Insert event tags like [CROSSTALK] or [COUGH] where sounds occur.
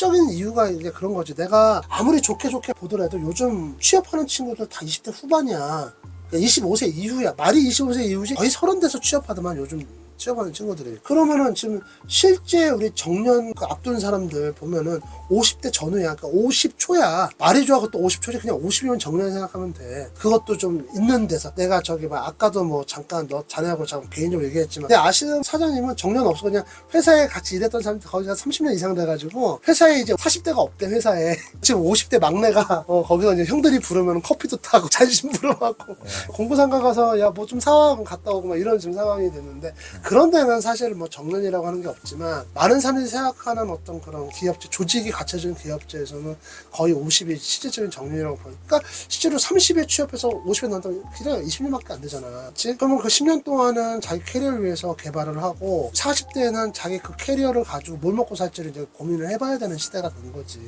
근본적인 이유가 이제 그런 거지. 내가 아무리 좋게 좋게 보더라도 요즘 취업하는 친구들 다 20대 후반이야. 25세 이후야. 말이 25세 이후지 거의 30대서 취업하더만 요즘 취업하는 친구들이. 그러면은 지금 실제 우리 정년 그 앞둔 사람들 보면은 50대 전후야. 그러니까 50초야. 말이 좋아하고 또 50초지. 그냥 50이면 정년 생각하면 돼. 그것도 좀 있는 데서. 내가 저기 막 아까도 뭐 잠깐 너 자네하고 잠깐 개인적으로 얘기했지만 내 아시는 사장님은 정년 없어 그냥 회사에 같이 일했던 사람 거기가 30년 이상 돼가지고 회사에 이제 40대가 없대 회사에 [LAUGHS] 지금 50대 막내가 어, 거기서 이제 형들이 부르면 커피도 타고 잔심 부르고 공부상가 가서 야 뭐 좀 사와 갔다 오고 막 이런 지금 상황이 됐는데 그런 데는 사실 뭐 정년이라고 하는 게 없지만 많은 사람들이 생각하는 어떤 그런 기업체 조직이 갖춰진 기업체에서는 거의 50이 실질적인 정년이라고 보니까 그러니까 실제로 30에 취업해서 50에 난다면 그냥 20년밖에 안 되잖아 그치? 그러면 그 10년 동안은 자기 캐리어를 위해서 개발을 하고 40대에는 자기 그 캐리어를 가지고 뭘 먹고 살지를 이제 고민을 해봐야 되는 시대가 된 거지